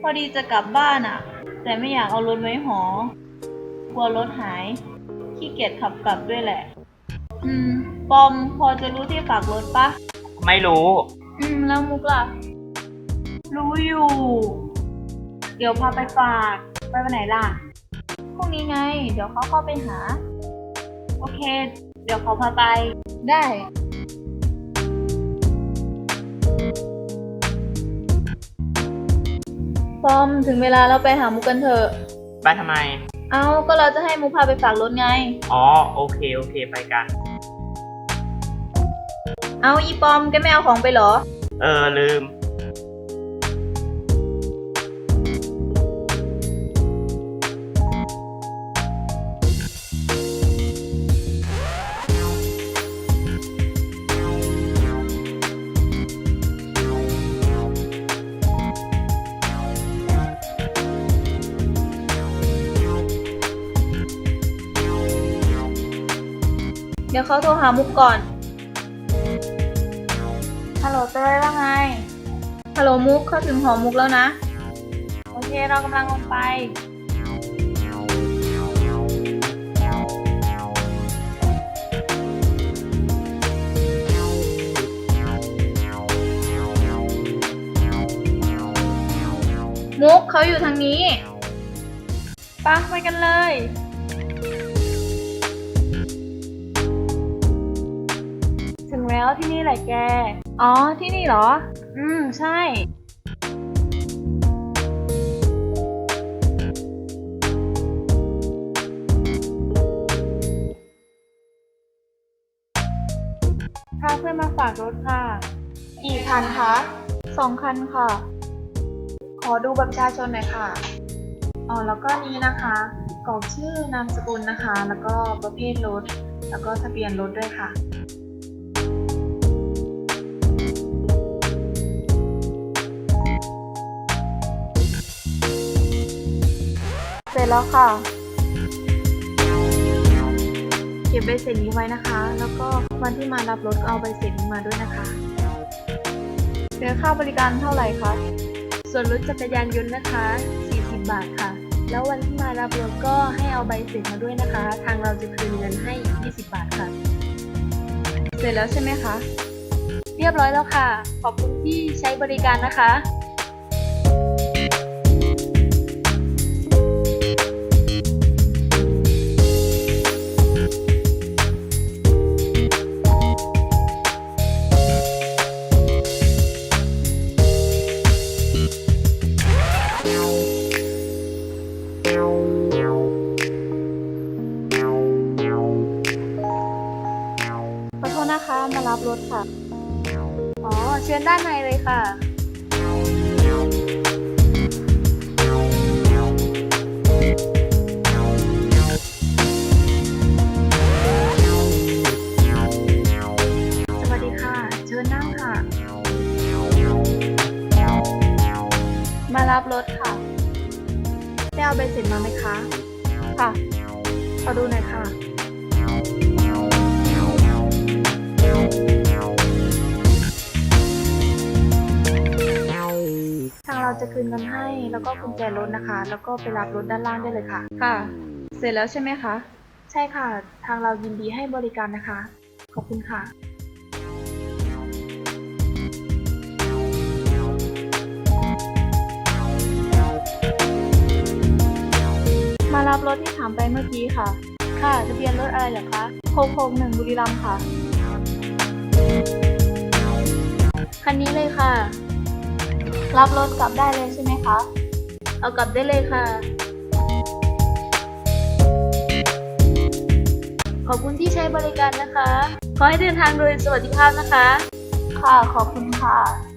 พอดีจะกลับบ้านอะแต่ไม่อยากเอารถไว้หอ กลัวรถหาย ขี้เกียจขับกลับด้วยแหละ อืม ปอมพอจะรู้ที่ฝากรถปะ ไม่รู้ อืม แล้วมุกล่ะ รู้อยู่ เดี๋ยวพาไปฝาก ไปวันไหนล่ะ พรุ่งนี้ไง เดี๋ยวเขาเข้าไปหา โอเค เดี๋ยวเขาพาไป ได้ ปอมถึงเวลาเราไปหามุกกันเถอะ ไปทำไม เอาก็เราจะให้มุกพาไปฝากรถไง อ๋อ โอเค โอเค ไปกัน เอาอีปอมแกไม่เอาของไปเหรอ เออ ลืม เดี๋ยวเขาโทรหามุกก่อน ฮัลโหลเต้ยว่าไง ฮัลโหลมุกเข้าถึงหอมุกแล้วนะ โอเคเรากำลังลงไป มุกเขาอยู่ทางนี้ไปะไปกันเลย แล้วที่นี่แหละแก อ๋อ ที่นี่เหรอ อืม ใช่ พาเพื่อนมาฝากรถค่ะ กี่คันคะ สองคันค่ะ ขอดูบัตรประชาชนหน่อยค่ะ อ๋อ แล้วก็นี้นะคะกรอกชื่อนามสกุลนะคะ แล้วก็ประเภทรถ แล้วก็ทะเบียนรถด้วยค่ะ แล้วค่ะ เก็บใบเสร็จนี้ไว้นะคะ แล้วก็วันที่มารับรถก็เอาใบเสร็จนี้มาด้วยนะคะเดือค่าบริการเท่าไหร่คะส่วนรถจักรยานยนต์นะคะ 40 บาทค่ะ แล้ววันที่มารับรถก็ให้เอาใบเสร็จมาด้วยนะคะ ทางเราจะคืนเงินให้ 20 บาทค่ะ เสร็จแล้วใช่ไหมคะ เรียบร้อยแล้วค่ะ ขอบคุณที่ใช้บริการนะคะ โทษนะคะมารับรถค่ะ อ๋อ เชิญด้านในเลยค่ะ สวัสดีค่ะ เชิญนั่งค่ะ มารับรถค่ะได้เอาใบเสร็จมาไหมคะ ค่ะ ขอดูหน่อยค่ะ จะคืนเงินให้ แล้วก็กุญแจรถนะคะ แล้วก็ไปรับรถด้านล่างได้เลยค่ะ ค่ะ เสร็จแล้วใช่ไหมคะ ใช่ค่ะ ทางเรายินดีให้บริการนะคะ ขอบคุณค่ะมารับรถที่ถามไปเมื่อกี้ค่ะ ค่ะ ทะเบียนรถอะไรเหรอคะโคกหนึ่งบุรีรัมย์ค่ะ คันนี้เลยค่ะ รับรถกลับได้เลยใช่ไหมคะ เอากลับได้เลยค่ะ ขอบคุณที่ใช้บริการนะคะ ขอให้เดินทางโดยสวัสดิภาพนะคะ ค่ะ ขอบคุณค่ะ